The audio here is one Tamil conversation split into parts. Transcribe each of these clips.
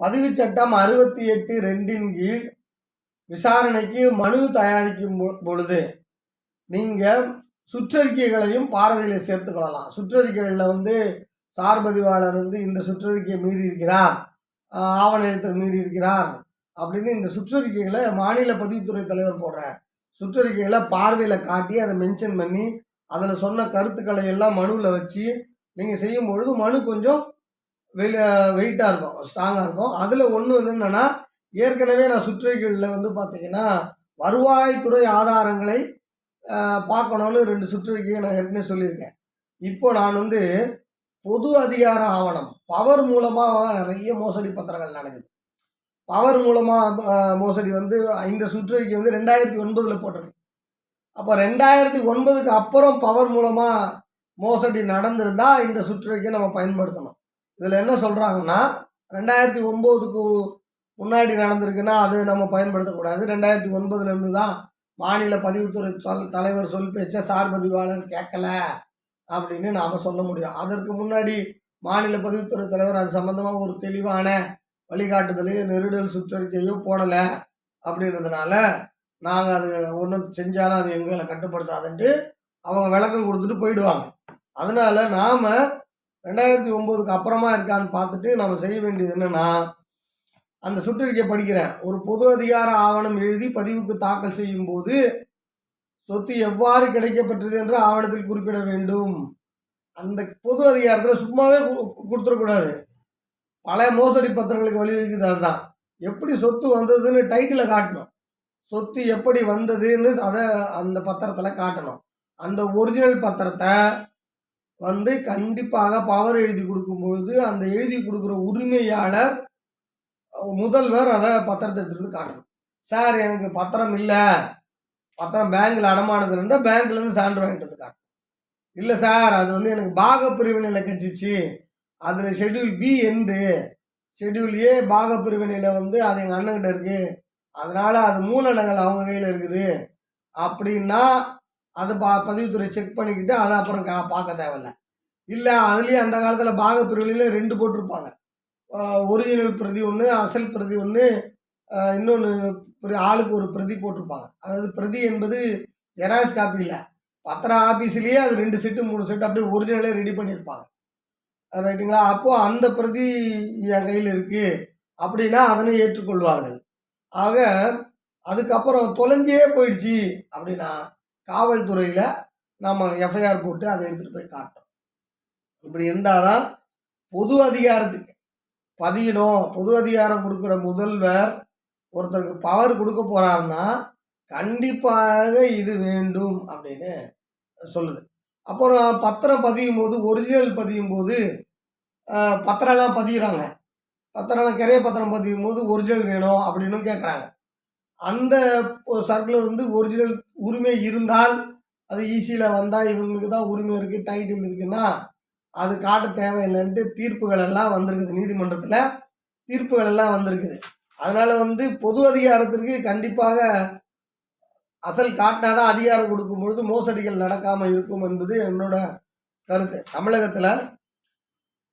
பதிவு சட்டம் அறுபத்தி எட்டு ரெண்டின் கீழ் விசாரணைக்கு மனு தயாரிக்கும் பொழுது நீங்கள் சுற்றறிக்கைகளையும் பார்வையில் சேர்த்துக்கொள்ளலாம் சுற்றறிக்கைகளில் வந்து சார் பதிவாளர் வந்து இந்த சுற்றறிக்கையை மீறி இருக்கிறார் ஆவண எழுத்தர் மீறி இருக்கிறார் அப்படின்னு இந்த சுற்றறிக்கைகளை மாநில பதிவுத்துறை தலைவர் போடுற சுற்றறிக்கைகளை பார்வையில் காட்டி அதை மென்ஷன் பண்ணி அதில் சொன்ன கருத்துக்களை எல்லாம் மனுவில் வச்சு நீங்கள் செய்யும் பொழுது மனு கொஞ்சம் வெ வெயிட்டாக இருக்கும் ஸ்ட்ராங்காக இருக்கும். அதில் ஒன்று வந்து என்னென்னா ஏற்கனவே நான் சுற்றறிக்கைகளில் வந்து பார்த்தீங்கன்னா வருவாய்த்துறை ஆதாரங்களை பார்க்கணும்னு பார்க்கணுன்னு ரெண்டு சுற்றறிக்கையை நான் ஏற்கனவே சொல்லியிருக்கேன். இப்போ நான் வந்து பொது அதிகார ஆவணம் பவர் மூலமாக நிறைய மோசடி பத்திரங்கள் நடக்குது. பவர் மூலமாக மோசடி வந்து இந்த சுற்றறிக்கை வந்து ரெண்டாயிரத்தி ஒன்பதில் போட்டிருக்கு. அப்போ ரெண்டாயிரத்தி ஒன்பதுக்கு அப்புறம் பவர் மூலமாக மோசடி நடந்திருந்தால் இந்த சுற்றறிக்கையை நம்ம பயன்படுத்தணும். இதில் என்ன சொல்கிறாங்கன்னா ரெண்டாயிரத்தி ஒம்போதுக்கு முன்னாடி நடந்திருக்குன்னா அது நம்ம பயன்படுத்தக்கூடாது ரெண்டாயிரத்தி ஒன்பதுலேருந்து தான் மாநில பதிவுத்துறை சொல் தலைவர் சொல் பேச்ச சார் பதிவாளர் கேட்கல அப்படின்னு நாம் சொல்ல முடியும். அதற்கு முன்னாடி மாநில பதிவுத்துறை தலைவர் அது சம்மந்தமாக ஒரு தெளிவான வழிகாட்டுதலையோ நெருடல் சுற்றறிக்கையோ போடலை அப்படின்றதுனால நாங்கள் அது ஒன்றும் செஞ்சாலும் அது எங்களை கட்டுப்படுத்தாதுன்ட்டு அவங்க விளக்கம் கொடுத்துட்டு போயிடுவாங்க. அதனால் நாம் ரெண்டாயிரத்தி ஒம்போதுக்கு அப்புறமா இருக்கான்னு பார்த்துட்டு நம்ம செய்ய வேண்டியது என்னென்னா அந்த சுற்றறிக்கை படிக்கிறேன். ஒரு பொது அதிகார ஆவணம் எழுதி பதிவுக்கு தாக்கல் செய்யும் போது சொத்து எவ்வாறு கிடைக்கப்பட்டது என்று ஆவணத்தில் குறிப்பிட வேண்டும். அந்த பொது அதிகாரத்தில் சும்மாவே கு- கொடுத்துடக்கூடாது பல மோசடி பத்திரங்களுக்கு வழிவகுக்குது அதுதான். எப்படி சொத்து வந்ததுன்னு டைட்டில் காட்டணும். சொத்து எப்படி வந்ததுன்னு அதை அந்த பத்திரத்தில் காட்டணும். அந்த ஒரிஜினல் பத்திரத்தை வந்து கண்டிப்பாக பவர் எழுதி கொடுக்கும்பொழுது அந்த எழுதி கொடுக்குற உரிமையாளர் முதல்வர் அதை பத்திரத்தை எடுத்துகிட்டு வந்து காட்டணும். சார் எனக்கு பத்திரம் இல்லை. பத்திரம் பேங்க்கில் அடமானது இருந்தால் பேங்க்லேருந்து சான்று வாங்கிட்டு வந்து காட்டணும். இல்லை சார் அது வந்து எனக்கு பாக பிரிவினையில் கிடச்சிச்சு அதில் ஷெட்யூல் பி எந்து ஷெட்யூல் ஏ பாக பிரிவினையில் வந்து அது எங்கள் அண்ணன்கிட்ட இருக்குது அதனால் அது மூலநகல் அவங்க கையில் இருக்குது. அப்படின்னா அதை பா பதிவுத்துறை செக் பண்ணிக்கிட்டு அதை அப்புறம் கா பார்க்க தேவையில்ல. இல்லை அதுலேயே அந்த காலத்தில் பாக பிரிவினையில் ரெண்டு போட்டிருப்பாங்க. ஒரிஜினல் பிரதி ஒன்று அசல் பிரதி ஒன்று இன்னொன்று ஆளுக்கு ஒரு பிரதி போட்டிருப்பாங்க. அதாவது பிரதி என்பது ஜெராக்ஸ் காப்பி இல்லை. பத்திரம் ஆஃபீஸ்லேயே அது ரெண்டு செட்டு மூணு செட்டு அப்படியே ஒரிஜினலே ரெடி பண்ணியிருப்பாங்க. ரைட்டுங்களா அப்போது அந்த பிரதி என் கையில் இருக்குது அப்படின்னா அதனை ஏற்றுக்கொள்வார்கள். ஆக அதுக்கப்புறம் தொலைஞ்சே போயிடுச்சு அப்படின்னா காவல்துறையில் நம்ம எஃப்ஐஆர் போட்டு அதை எடுத்துகிட்டு போய் காட்டணும். இப்படி இருந்தால் தான் பொது அதிகாரத்துக்கு பதியணும். பொது அதிகாரம் கொடுக்குற முதல்வர் ஒருத்தருக்கு பவர் கொடுக்க போகிறாருன்னா கண்டிப்பாக இது வேண்டும் அப்படின்னு சொல்லுது. அப்புறம் பத்திரம் பதியும் போது ஒரிஜினல் பதியும் போது பத்திரம்லாம் பதிகிறாங்க பத்திரம் கிரைய பத்திரம் பதியும் போது ஒரிஜினல் வேணும் அப்படின்னு கேட்குறாங்க அந்த சர்க்குலர் வந்து ஒரிஜினல் உரிமை இருந்தால் அது ஈஸியில் வந்தால் இவங்களுக்கு தான் உரிமை இருக்குது டைட்டில் இருக்குன்னா அது காட்ட தேவையில்லைன்ட்டு தீர்ப்புகள் எல்லாம் வந்திருக்குது. நீதிமன்றத்தில் தீர்ப்புகள் எல்லாம் வந்திருக்குது. அதனால் வந்து பொது அதிகாரத்திற்கு கண்டிப்பாக அசல் காட்டினாதான் அதிகாரம் கொடுக்கும் பொழுது மோசடிகள் நடக்காமல் இருக்கும் என்பது என்னோட கருத்து. தமிழகத்தில்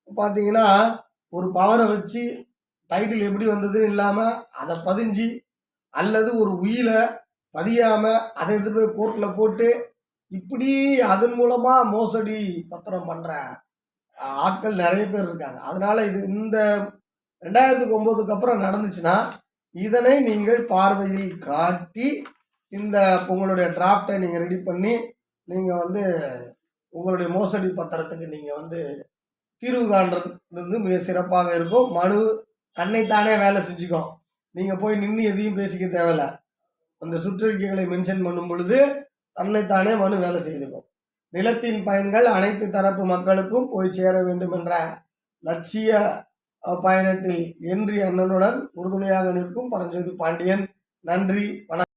பார்த்தீங்கன்னா ஒரு பவரை வச்சு டைட்டில் எப்படி வந்ததுன்னு இல்லாமல் அதை பதிஞ்சு அல்லது ஒரு உயிரை பதியாமல் அதை எடுத்துகிட்டு போய் கோர்ட்டில் போட்டு இப்படி அதன் மூலமாக மோசடி பத்திரம் பண்ணுற ஆட்கள் நிறைய பேர் இருக்காங்க. அதனால் இது இந்த ரெண்டாயிரத்துக்கு ஒம்போதுக்கு அப்புறம் நடந்துச்சுன்னா இதனை நீங்கள் பார்வையில் காட்டி இந்த உங்களுடைய டிராஃப்டை நீங்கள் ரெடி பண்ணி நீங்கள் வந்து உங்களுடைய மோசடி பத்திரத்துக்கு நீங்கள் வந்து தீர்வு காண்றது வந்து மிக சிறப்பாக இருக்கும். மனு தன்னைத்தானே வேலை செஞ்சுக்கும். நீங்கள் போய் நின்று எதையும் பேசிக்க தேவையில்ல. அந்த சுற்றறிக்கைகளை மென்ஷன் பண்ணும் பொழுது தன்னைத்தானே மனு வேலை செய்துக்கும். நிலத்தின் பயன்கள் அனைத்து தரப்பு மக்களுக்கும் போய் சேர வேண்டும் என்ற லட்சிய பயணத்தில் என்று அண்ணனுடன் உறுதுணையாக நிற்கும் பரஞ்சோதி பாண்டியன். நன்றி வணக்கம்.